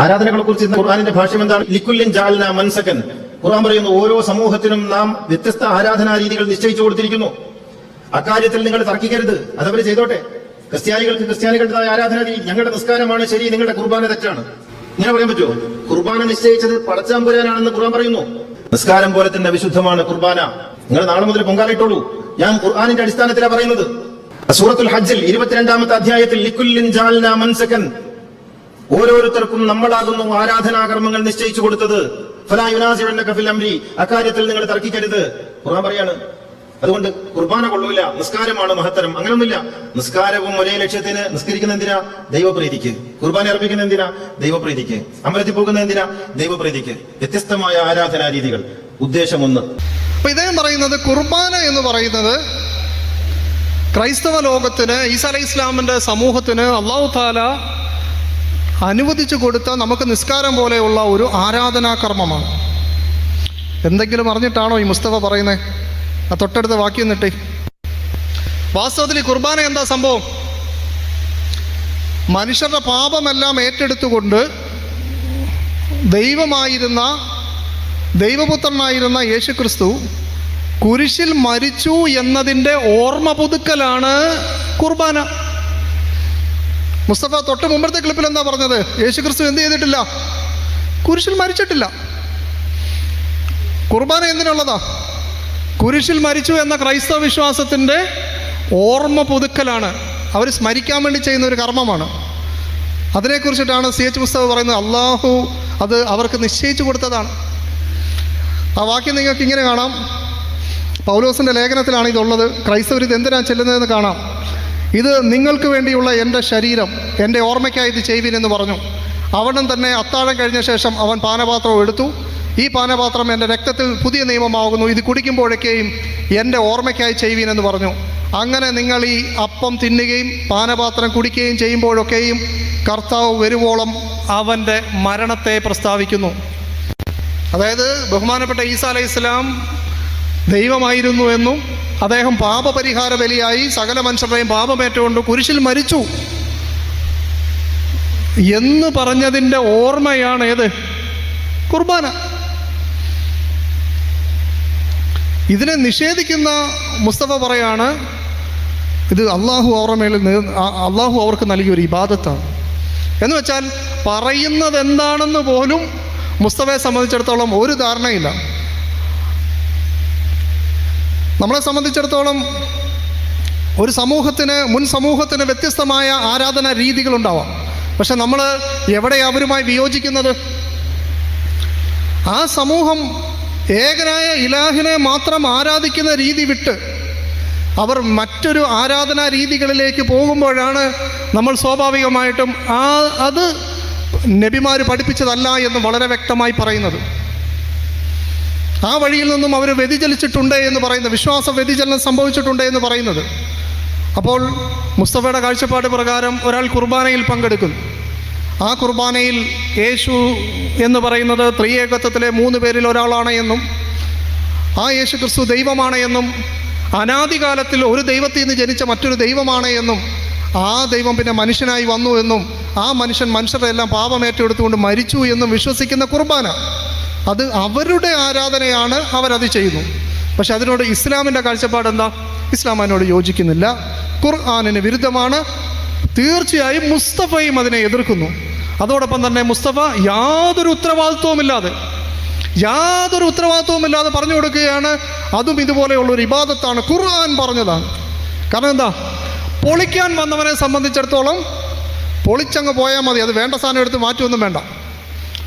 ആരാധനകളെ കുറിച്ച് ഖുർആാനിന്റെ ഭാഷ്യം എന്താണ്? ലിക്കുല്യൻ ജാൽന മൻസകൻ ഖുർആൻ പറയുന്നു ഓരോ സമൂഹത്തിനും നാം വ്യത്യസ്ത ആരാധനാ രീതികൾ നിശ്ചയിച്ചു കൊടുത്തിരിക്കുന്നു. അക്കാര്യത്തിൽ നിങ്ങൾ തർക്കിക്കരുത്. അതവർ ചെയ്തോട്ടെ. ക്രിസ്ത്യാനികൾക്ക് ക്രിസ്ത്യാനികളുടെ ആരാധനാ രീതി ഞങ്ങളുടെ നിസ്കാരമാണ് ശരി നിങ്ങളുടെ കുർബാന തെറ്റാണ്. ഇങ്ങനെ പറയാൻ പറ്റുമോ? കുർബാന നിശ്ചയിച്ചത് പടച്ചാമ്പുരാനാണെന്ന് ഖുർആൻ പറയുന്നു. നിസ്കാരം പോലെ തന്നെ വിശുദ്ധമാണ് കുർബാന. നിങ്ങൾ നാളെ മുതൽ പൊങ്കാലിട്ടോളൂ ഞാൻ ഖുർആാനിന്റെ അടിസ്ഥാനത്തിലാണ് പറയുന്നത്. സൂറത്തുൽ ഹജ്ജിൽ ഇരുപത്തിരണ്ടാമത്തെ അധ്യായത്തിൽ ലിക്കുല്ലിൻ ജാൽന മൻസക്കൻ ഓരോരുത്തർക്കും നമ്മളാകുന്നു ആരാധനാകർമ്മങ്ങൾ നിശ്ചയിച്ചു കൊടുത്തത്. ഫലാ യുനാസിഉന്നക ഫിൽ അംരി. അക്കാര്യത്തിൽ നിങ്ങൾ തർക്കിക്കരുത്. ഖുർആൻ പറയാണ്. അതുകൊണ്ട് കുർബാന കൊള്ളൂല. നിസ്കാരമാണ് മഹത്തരം. അങ്ങനൊന്നുമില്ല. നിസ്കാരവും ഒരേ ലക്ഷ്യത്തിന് നിസ്കരിക്കുന്ന എന്തിനാ? ദൈവപ്രീതിക്ക്. കുർബാന അർപ്പിക്കുന്ന എന്തിനാ? ദൈവപ്രീതിക്ക്. അമ്പലത്തിൽ പോകുന്ന എന്തിനാ? ദൈവപ്രീതിക്ക്. വ്യത്യസ്തമായ ആരാധനാ രീതികൾ. ഉദ്ദേശം ഒന്ന്. ഇദ്ദേഹം പറയുന്നത് കുർബാന എന്ന് പറയുന്നത് ക്രൈസ്തവ ലോകത്തിന് ഈസ അലൈഹി ഇസ്ലാമിന്റെ സമൂഹത്തിന് അള്ളാഹു താല അനുവദിച്ചു കൊടുത്ത നമുക്ക് നിസ്കാരം പോലെയുള്ള ഒരു ആരാധനാ കർമ്മമാണ് എന്തെങ്കിലും അറിഞ്ഞിട്ടാണോ ഈ മുസ്തഫ പറയുന്നത് ആ തൊട്ടടുത്ത വാക്യം നിട്ടേ വാസ്തവത്തിൽ ഈ കുർബാന എന്താ സംഭവം? മനുഷ്യരുടെ പാപമെല്ലാം ഏറ്റെടുത്തുകൊണ്ട് ദൈവമായിരുന്ന ദൈവപുത്രനായിരുന്ന യേശു ക്രിസ്തു കുരിശിൽ മരിച്ചു എന്നതിന്റെ ഓർമ്മ പുതുക്കലാണ് കുർബാന. മുസ്തഫ തൊട്ട് മുമ്പത്തെ ക്ലിപ്പിൽ എന്താ പറഞ്ഞത്? യേശു ക്രിസ്തു എന്ത് ചെയ്തിട്ടില്ല? കുരിശിൽ മരിച്ചിട്ടില്ല. കുർബാന എന്തിനുള്ളതാ? കുരിശിൽ മരിച്ചു എന്ന ക്രൈസ്തവ വിശ്വാസത്തിന്റെ ഓർമ്മ പുതുക്കലാണ്. അവർ സ്മരിക്കാൻ വേണ്ടി ചെയ്യുന്ന ഒരു കർമ്മമാണ്. അതിനെക്കുറിച്ചിട്ടാണ് സി എച്ച് പുസ്തകം പറയുന്നത്. അള്ളാഹു അത് അവർക്ക് നിശ്ചയിച്ചു കൊടുത്തതാണ്. ആ വാക്യം നിങ്ങൾക്ക് ഇങ്ങനെ കാണാം. പൗലോസിന്റെ ലേഖനത്തിലാണ് ഇതുള്ളത്. ക്രൈസ്തവർ ഇത് എന്തിനാണ് ചെല്ലുന്നതെന്ന് കാണാം. ഇത് നിങ്ങൾക്ക് വേണ്ടിയുള്ള എന്റെ ശരീരം എന്റെ ഓർമ്മയ്ക്കായി ഇത് ചെയ്യുവിൻ എന്ന് പറഞ്ഞു. അവനും തന്നെ അത്താഴം കഴിഞ്ഞ ശേഷം അവൻ പാനപാത്രം എടുത്തു. ഈ പാനപാത്രം എന്റെ രക്തത്തിൽ പുതിയ നിയമമാകുന്നു. ഇത് കുടിക്കുമ്പോഴൊക്കെയും എന്റെ ഓർമ്മയ്ക്കായി ചെയ്യുവിനെന്ന് പറഞ്ഞു. അങ്ങനെ നിങ്ങൾ ഈ അപ്പം തിന്നുകയും പാനപാത്രം കുടിക്കുകയും ചെയ്യുമ്പോഴൊക്കെയും കർത്താവ് വരുവോളം അവന്റെ മരണത്തെ പ്രസ്താവിക്കുന്നു. അതായത് ബഹുമാനപ്പെട്ട ഈസാ അലൈഹി ഇസ്ലാം ദൈവമായിരുന്നു എന്നും അദ്ദേഹം പാപപരിഹാര ബലിയായി സകല മനുഷ്യരുടെയും പാപമേറ്റുകൊണ്ട് കുരിശിൽ മരിച്ചു. എന്ന് പറഞ്ഞതിന്റെ ഓർമ്മയാണ് ഏത് കുർബാന. ഇതിനെ നിഷേധിക്കുന്ന മുസ്തഫ പറയാണ് ഇത് അള്ളാഹു അവരുടെ മേളിൽ അള്ളാഹു അവർക്ക് നൽകിയ ഒരു ഇബാദത്താണ്. എന്ന് വെച്ചാൽ പറയുന്നത് എന്താണെന്ന് പോലും മുസ്തഫയെ സംബന്ധിച്ചിടത്തോളം ഒരു ധാരണയില്ല. നമ്മളെ സംബന്ധിച്ചിടത്തോളം ഒരു സമൂഹത്തിന് മുൻ സമൂഹത്തിന് വ്യത്യസ്തമായ ആരാധന രീതികളുണ്ടാവാം. പക്ഷെ നമ്മൾ എവിടെ അവരുമായി വിയോജിക്കുന്നത്? ആ സമൂഹം ഏകനായ ഇലാഹിനെ മാത്രം ആരാധിക്കുന്ന രീതി വിട്ട് അവർ മറ്റൊരു ആരാധനാ രീതികളിലേക്ക് പോകുമ്പോഴാണ് നമ്മൾ സ്വാഭാവികമായിട്ടും ആ അത് നബിമാർ പഠിപ്പിച്ചതല്ല എന്ന് വളരെ വ്യക്തമായി പറയുന്നത്. ആ വഴിയിൽ നിന്നും അവർ വ്യതിചലിച്ചിട്ടുണ്ട് എന്ന് പറയുന്നത് വിശ്വാസ വ്യതിചലനം സംഭവിച്ചിട്ടുണ്ട് എന്ന് പറയുന്നത്. അപ്പോൾ മുസ്തഫയുടെ കാഴ്ചപ്പാട് പ്രകാരം ഒരാൾ കുർബാനയിൽ പങ്കെടുക്കുന്നു. ആ കുർബാനയിൽ യേശു എന്ന് പറയുന്നത് ത്രിയേകത്വത്തിലെ മൂന്ന് പേരിൽ ഒരാളാണ് എന്നും ആ യേശു ക്രിസ്തു ദൈവമാണ് എന്നും അനാദികാലത്തിൽ ഒരു ദൈവത്തിൽ നിന്ന് ജനിച്ച മറ്റൊരു ദൈവമാണ് എന്നും ആ ദൈവം പിന്നെ മനുഷ്യനായി വന്നു എന്നും ആ മനുഷ്യൻ മനുഷ്യരെല്ലാം പാപമേറ്റെടുത്തുകൊണ്ട് മരിച്ചു എന്നും വിശ്വസിക്കുന്ന കുർബാന. അത് അവരുടെ ആരാധനയാണ് അവരത് ചെയ്യുന്നു. പക്ഷെ അതിനോട് ഇസ്ലാമിന്റെ കാഴ്ചപ്പാട് എന്താ? ഇസ്ലാം അതിനോട് യോജിക്കുന്നില്ല. ഖുർആാനിന് വിരുദ്ധമാണ്. തീർച്ചയായും മുസ്തഫയും അതിനെ എതിർക്കുന്നു. അതോടൊപ്പം തന്നെ മുസ്തഫ യാതൊരു ഉത്തരവാദിത്വവുമില്ലാതെ യാതൊരു ഉത്തരവാദിത്വവുമില്ലാതെ പറഞ്ഞു കൊടുക്കുകയാണ്. അതും ഇതുപോലെയുള്ള ഒരു ഇബാദത്താണ് ഖുർആൻ പറഞ്ഞതാണ്. കാരണം എന്താ? പൊളിക്കാൻ വന്നവനെ സംബന്ധിച്ചിടത്തോളം പൊളിച്ചങ്ങ് പോയാൽ മതി. അത് വേണ്ട സാധനം എടുത്ത് മാറ്റുമൊന്നും വേണ്ട.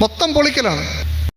മൊത്തം പൊളിക്കലാണ്.